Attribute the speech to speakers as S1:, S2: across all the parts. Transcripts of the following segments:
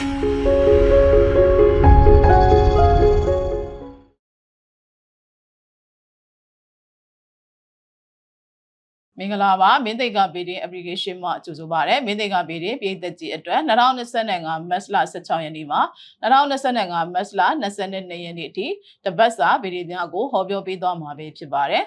S1: မင်္ဂလာပါမင်းသိက္ခာဗီဒီ application မှာကြိုဆိုပါရစေမင်းသိက္ခာဗီဒီပြည်သက်ကြီးအတွက်2025မတ်လ16ရက်နေ့မှာ2025မတ်လ22ရက်နေ့အထိတပတ်စာဗီဒီများကိုဟောပြောပေးသွားမှာပဲဖြစ်ပါတယ်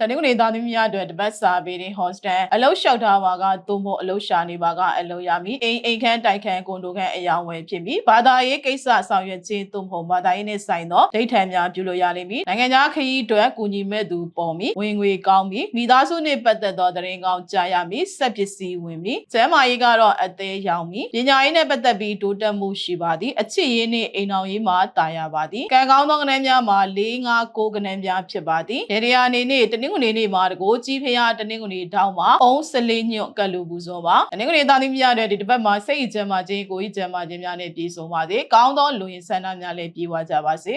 S1: တနင်္ဂနွေသားသမီးများအတွက်တပတ်စာပေရင်ဟော့စတန်အလုတ်လျှောက်ထားပါကသို့မဟုတ်အလုတ်ရှာနေပါကအလုတ်ရမည်အိမ်အိမ်ခန်းတိုက်ခန်းကွန်ဒိုခန်းအယောင်ဝယ်ဖြစ်ပြီးဘာသာရေးကိစ္စဆောင်ရွက်ခြင်းသို့မဟုတ်ဘာသာရေးနဲ့ဆိုင်သောဒိဋ္ဌံများပြုလို့ရလိမ့်မည်နိုင်ငံခြားခရီးအတွက်ကူညီမဲ့သူပေါ်မည်ဝင်ငွေကောင်းမည်မိသားစုနှင့်ပတ်သက်သောသတင်းကောင်းကြားရမည်စက်ပစ္စည်းဝင်မည်ကျမ်းမာရေးကတော့အသေးရောင်မည်ပညာရေးနဲ့ပတ်သက်ပြီးတိုးတက်မှုရှိပါသည်အချစ်ရေးနှင့်အိမ်အောင်ရေးမှာတာယာပါသည်ကံကောင်းသောကဏ္ဍများမှာ၄၅၉ကဏ္ဍများဖြစ်ပါသည်ဒေဒီယာအနေနဲ့တနင်္ဂနွေနေ့မှာတကိုးကြီးဖျားတနင်္ဂနွေတောင်းမှာအုံးစလေးညွန့်ကလူပူဇော်ပါတနင်္ဂနွေသားသမီးများတဲ့ဒီတစ်ပတ်မှာစိတ်အကျမ်းမာခြင်းကိုယ်ကြီးကျမ်းမာခြင်းများနဲ့ပြည့်စုံပါစေကောင်းသောလူရင်ဆန္ဒများလည်းပြေဝကြပါစေ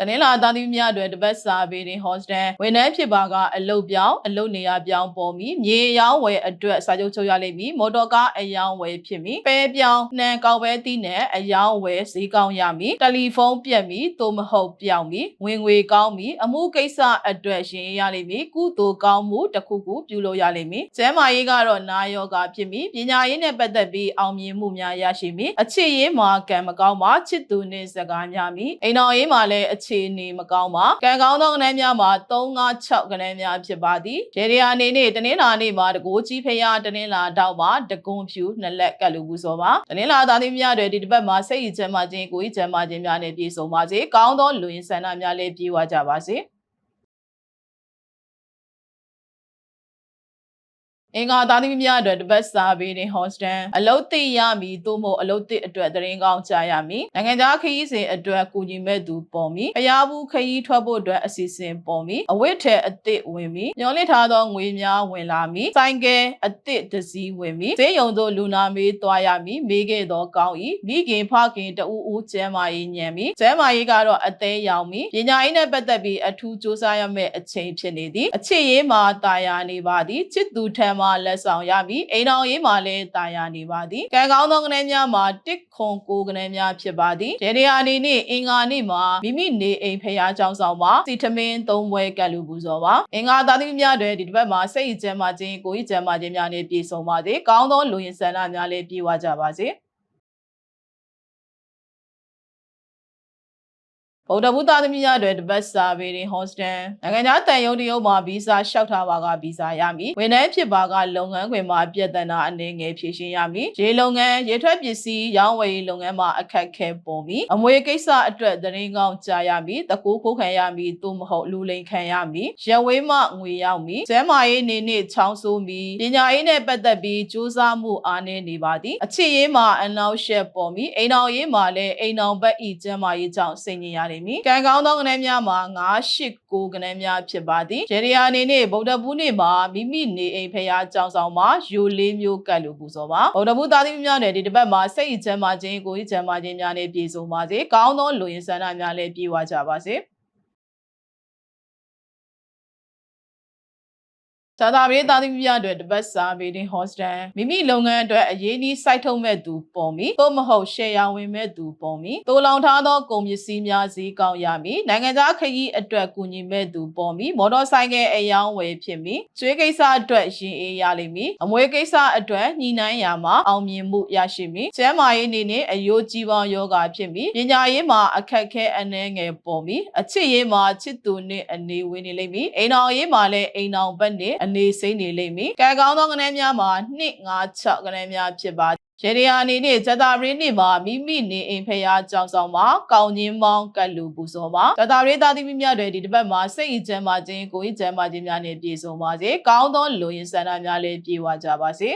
S1: တနင်္လာသားသမီးများအတွက်တပတ်စာပေရင်ဟော့စတန်ဝန်ထမ်းဖြစ်ပါကအလုတ်ပြောင်းအလုတ်နေရာပြောင်းပေါ်မီမြေရောင်းဝယ်အတွက်စာချုပ်ချုပ်ရလိမ့်မည်မော်တော်ကားအယောင်းဝယ်ဖြစ်မည်ပဲပြောင်းနှံကောက်ပဲတီးနဲ့အယောင်းဝယ်ဈေးကောင်းရမည်တယ်လီဖုန်းပြက်မည်သို့မဟုတ်ပြောင်းမည်ဝင်ငွေကောင်းမည်အမှုကိစ္စအတွက်ရှင်ရလိမ့်မည်ကုသိုလ်ကောင်းမှုတစ်ခုခုပြုလုပ်ရလိမ့်မည်ကျမ်းမာရေးကတော့နာယောဂဖြစ်မည်ပညာရေးနဲ့ပတ်သက်ပြီးအောင်မြင်မှုများရရှိမည်အချစ်ရေးမှာကံမကောင်းပါချစ်သူနှင့်စကားများမည်အိမ်တော်ရေးမှာလည်းအခြေအနေမကောင်းပါကံကောင်းသောကဏ္ဍများမှာ3 5 6ကဏ္ဍများဖြစ်ပါသည်ဒေရီယာအနေနဲ့တနင်္လာနေ့မှာတကိုးကြီးဖရာတနင်္လာတောက်မှာတကွန်ဖြူနှစ်လက်ကလူပူစောပါတနင်္လာသားသမီးများတွေဒီတစ်ပတ်မှာစိတ်ရည်ချမ်းသာခြင်းကိုယ်ရည်ချမ်းသာခြင်းများနဲ့ပြည့်စုံပါစေကောင်းသောလူရင်းဆန္ဒများလည်းပြည့်ဝကြပါစေ အင်္ဂါသားသမီးများအတွက်တပတ်စာပေးတဲ့ hostel အလုတ်သိရမည်သို့မဟုတ်အလုတ်သိအတွက်သတင်းကောင်းကြားရမည်နိုင်ငံခြားခရီးစဉ်အတွက်ကူညီမဲ့သူပေါ်မည်ဖျားဘူးခရီးထွက်ဖို့အတွက်အစီအစဉ်ပေါ်မည်အဝတ်ထဲအသစ်ဝင်မည်ညှော်လင့်ထားသောငွေများဝင်လာမည်ဆိုင်ကယ်အသစ်တစ်စီးဝင်မည်ဈေးရုံသို့လူနာမေးသွားရမည်မေးခဲ့သောကောင်း၏မိခင်ဖခင်တဦးဦးကျမ်းမာရေးညံမည်ကျမ်းမာရေးကတော့အသေးရောင်မည်ပညာရေးနဲ့ပတ်သက်ပြီးအထူးစူးစမ်းရမယ့်အချိန်ဖြစ်နေသည်အချစ်ရေးမှာတာယာနေပါသည်ချစ်သူထံမှလက်ဆောင်ရမည်အိမ်တော်ရေးမှာလည်းတာယာနေပါသည်ကံကောင်းသောကဏ္ဍများမှာတစ်ခွန်ကိုကဏ္ဍများဖြစ်ပါသည်ဒေဒီယာအနေနဲ့အင်္ဂါနေ့မှာမိမိနေအိမ်ဖျားเจ้าဆောင်မှာစီထမင်းသုံးပွဲကတ်လူပူဇော်ပါအင်္ဂါသားသမီးများတွေဒီတစ်ပတ်မှာစိတ်အကျမ်းမာခြင်းကိုယ်ကြီးကျမ်းမာခြင်းများနဲ့ပြည့်စုံပါစေကောင်းသောလူရင်ဆန္ဒများလည်းပြည့်ဝကြပါစေ ဗုဒ္ဓဘုသားသမီးများအတွက်တပတ်စာပေရင်ဟော့စတန်နိုင်ငံခြားတန်ယုံတရုံမှာဗီဇာလျှောက်ထားပါကဗီဇာရမည်ဝန်ထမ်းဖြစ်ပါကလုပ်ငန်းခွင်မှာပြည်တနာအနေငယ်ဖြည့်ရှင်းရမည်ရေလုပ်ငန်းရေထွက်ပစ္စည်းရောင်းဝယ်ရေးလုပ်ငန်းမှာအခက်ခဲပေါ်မည်အမွေကိစ္စအတွက်သတင်းကောင်းကြားရမည်တကူခိုးခံရမည်သို့မဟုတ်လူလိမ်ခံရမည်ရဝေးမှငွေရောက်မည်ကျမ်းမာရေးနေနဲ့ချောင်းဆိုးမည်ပညာရေးနဲ့ပတ်သက်ပြီးစူးစမ်းမှုအားနည်းနေပါသည်အချစ်ရေးမှာအနောက်ရှက်ပေါ်မည်အိမ်တော်ရေးမှာလည်းအိမ်တော်ဘက်ဤကျမ်းမာရေးကြောင့်စိတ်ညစ်ရလိမ့်မည်ကံကောင်းသောကဏ္ဍများမှာ9 8 9ကဏ္ဍများဖြစ်ပါသည်ဂျေရီယာအနေနဲ့ဗုဒ္ဓဘုနေ့မှာမိမိနေအိမ်ဖရာကြောင်းဆောင်မှာယူလေးမျိုးကတ်လို့ပူဇော်ပါဗုဒ္ဓဘုသားသမီးများနဲ့ဒီတစ်ပတ်မှာစိတ်အချမ်းသာခြင်းကိုယ်ကြီးချမ်းသာခြင်းများနဲ့ပြည့်စုံပါစေကောင်းသောလူရင်းဆန္ဒများလည်းပြည့်ဝကြပါစေ သာသာပြေးသားသမီးများအတွက်တပတ်စာပေတင်ဟော့စတန်မိမိလုပ်ငန်းအတွက်အရေးကြီးစိုက်ထုတ်မဲ့သူပေါ်မီသို့မဟုတ်ရှယ်ယာဝင်မဲ့သူပေါ်မီတိုးလောင်ထားသောကုန်ပစ္စည်းများဈေးကောင်းရမည်နိုင်ငံခြားခရီးအတွက်ကူညီမဲ့သူပေါ်မီမော်တော်ဆိုင်ကယ်အယောင်းဝယ်ဖြစ်မည်ကျွေးကိစ္စအတွက်ရင်အေးရလိမ့်မည်အမွေကိစ္စအတွက်ညှိနှိုင်းရာမှာအောင်မြင်မှုရရှိမည်ကျန်းမာရေးအနေနဲ့အယိုးကြီးပေါင်းယောဂဖြစ်မည်ပညာရေးမှာအခက်ခဲအနှဲငယ်ပေါ်မည်အချစ်ရေးမှာချစ်သူနှင့်အနေဝင်နေလိမ့်မည်အိမ်တော်ရေးမှာလည်းအိမ်တော်ဘက်နှင့်အနေစိမ့်နေလိမ့်မည်ကံကောင်းသောကဏ္ဍများမှာ2 5 6ကဏ္ဍများဖြစ်ပါရေဒီယာအနေနဲ့ဇတာပရင်းနေ့မှာမိမိနေအိမ်ဖျားကြောင်ဆောင်မှာကောင်းချင်းပေါင်းကတ်လူပူဇော်ပါဇတာပရင်းသားသမီးများတွေဒီတစ်ပတ်မှာစိတ်အကျမ်းမာခြင်းကိုယ်အကျမ်းမာခြင်းများနဲ့ပြည့်စုံပါစေကောင်းသောလူရင်းဆန္ဒများလည်းပြည့်ဝကြပါစေ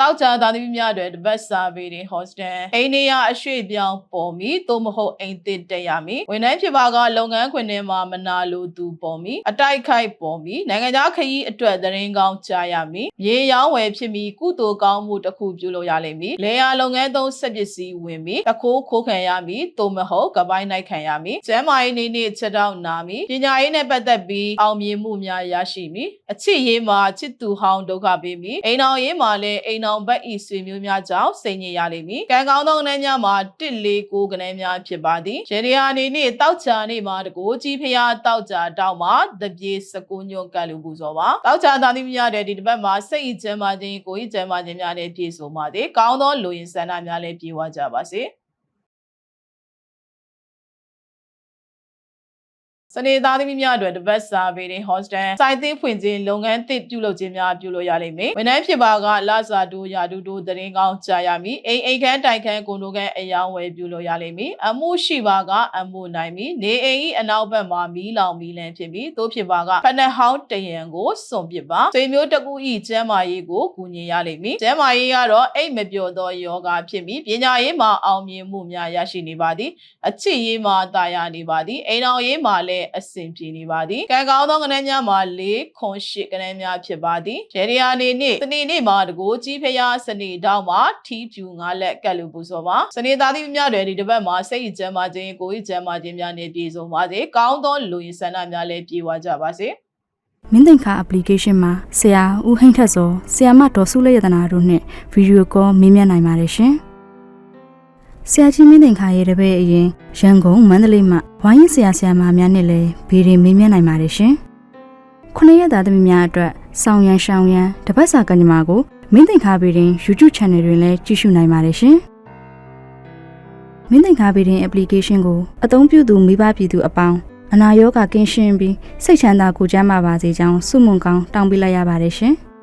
S1: တောက်ချာသားသမီးများတွေတပတ်စာပေတွေ hostel အိန္ဒိယအရွှေ့ပြောင်းပေါ်မီသို့မဟုတ်အိမ်သစ်တက်ရမည်ဝန်ထမ်းဖြစ်ပါကလုပ်ငန်းခွင်ထဲမှာမနာလိုသူပေါ်မီအတိုက်ခိုက်ပေါ်မီနိုင်ငံခြားခရီးအတွက်သတင်းကောင်းကြားရမည်မြေရောင်းဝယ်ဖြစ်ပြီးကုသိုလ်ကောင်းမှုတစ်ခုပြုလုပ်ရလိမ့်မည်လေယာလုပ်ငန်းသုံးစက်ပစ္စည်းဝင်ပြီးတခိုးခိုးခံရမည်သို့မဟုတ်ကပိုင်းနိုင်ခံရမည်ကျမ်းမာရေးနေနေချက်တော့နာမည်ပညာရေးနဲ့ပတ်သက်ပြီးအောင်မြင်မှုများရရှိမည်အချစ်ရေးမှာချစ်သူဟောင်းဒုက္ခပေးမည်အိမ်အောင်ရေးမှာလည်းအိမ်အောင်ဘက်ဤဆွေမျိုးများကြောင့်စိတ်ညစ်ရလိမ့်မည်ကံကောင်းသောကဏ္ဍများမှာ1 4 9ကဏ္ဍများဖြစ်ပါသည်ရေဒီယာအနေနဲ့တောက်ချာနေမှာတကိုးကြီးဖျားတောက်ချာတောက်မှာတပြေ19ညွန့်ကတ်လူပူဇော်ပါတောက်ချာသားသမီးများတဲ့ဒီတစ်ပတ်မှာစိတ်ဤကျမ်းမာခြင်းကိုယ်ဤကျမ်းမာခြင်းများနဲ့ပြည့်စုံပါစေကောင်းသောလူရင်းဆန္ဒများလည်းပြေဝကြပါစေ စနေသားသမီးများအတွက်တပတ်စာပေတွေ hostel စိုက်သိဖွင့်ခြင်းလုပ်ငန်းသစ်ပြုလုပ်ခြင်းများပြုလုပ်ရလိမ့်မယ်။ဝန်ထမ်းဖြစ်ပါကလစာတိုးရာတူတိုးသတင်းကောင်းကြားရမည်။အိမ်အိမ်ခန်းတိုင်ခန်းကိုနိုခန်းအယောင်းဝယ်ပြုလုပ်ရလိမ့်မည်။အမှုရှိပါကအမှုနိုင်မည်။နေအိမ်၏အနောက်ဘက်မှာမီးလောင်မီးလန်းဖြစ်ပြီးသို့ဖြစ်ပါကဖနက်ဟောင်းတရံကိုစွန့်ပစ်ပါ။ဆွေမျိုးတစ်ခု၏ကျမ်းမာရေးကိုကူညီရလိမ့်မည်။ကျမ်းမာရေးကတော့အိတ်မပြောသောယောဂဖြစ်ပြီးပညာရေးမှာအောင်မြင်မှုများရရှိနေပါသည်။အချစ်ရေးမှာတာယာနေပါသည်။အိမ်တော်ရေးမှာလည်းအဆင်ပြေနေပါသည်ကံကောင်းသောကဏ္ဍများမှာ၄ခွန်၈ကဏ္ဍများဖြစ်ပါသည်ရေဒီယာနေနေ့စနေနေ့မှာတကိုးကြီးဖျားစနေတောင်းမှာထီးပြူငါလက်ကတ်လူပူစောပါစနေသားသမီးများတွေဒီတစ်ပတ်မှာစိတ်ကြမ်းမာခြင်းကိုယ်ကြမ်းမာခြင်းများနဲ့ပြည့်စုံပါစေကောင်းသောလူရင်းဆန္ဒများလည်းပြေဝကြပါစေ
S2: မင်းသင်္ခါ application မှာဆရာဦးဟိန်းထက်စောဆရာမဒေါ်စုလက်ရတနာတို့နဲ့ဗီဒီယိုကောမေးမြန်းနိုင်ပါတယ်ရှင်။ ဆရာကြီးမင်းသင်္ခါရဲ့တပည့်အရင်ရန်ကုန်မန္တလေးမှာဝိုင်းရင်ဆရာဆရာမများနဲ့လည်းဗီဒီမေးမြန်းနိုင်ပါတယ်ရှင်။ခုနှစ်ရက်သားသမီးများအတွက်ဆောင်းရန်ရှောင်းရန်တပတ်စာကညမာကိုမင်းသင်္ခါဗီဒီ YouTube Channel တွင်လည်းကြည့်ရှုနိုင်ပါတယ်ရှင်။မင်းသင်္ခါဗီဒီ application ကိုအသုံးပြုသူမိဘပြည်သူအပေါင်းအနာရောဂါကင်းရှင်းပြီးစိတ်ချမ်းသာကိုယ်ကျန်းမာပါစေကြောင်းဆုမွန်ကောင်းတောင်းပေးလိုက်ရပါတယ်ရှင်။